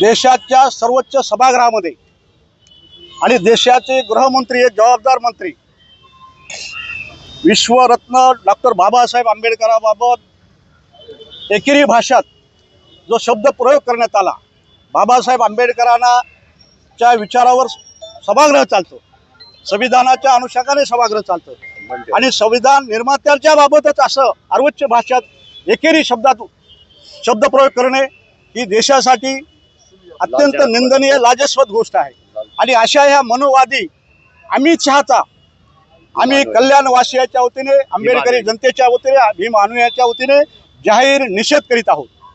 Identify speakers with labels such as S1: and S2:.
S1: देशाच्या सर्वोच्च सभागृहामध्ये आणि देशाचे गृहमंत्री एक जबाबदार मंत्री विश्वरत्न डॉक्टर बाबासाहेब आंबेडकराबाबत एकेरी भाषात जो शब्द प्रयोग करण्यात आला बाबासाहेब आंबेडकरांना च्या विचारावर सभागृह चालतो. संविधानाच्या अनुषंगाने सभागृह चालतं. आणि संविधान निर्मात्यांच्या बाबतच असं सर्वोच्च भाषात एकेरी शब्दात शब्दप्रयोग करणे ही देशासाठी अत्यंत निंदनीय लाजस्वत गोष्ट आहे. आणि अशा ह्या मनोवादी अमित शहाचा आम्ही कल्याणवासियाच्या वतीने आंबेडकरी जनतेच्या वतीने भीम अनुयाच्या वतीने जाहीर निषेध करीत आहोत.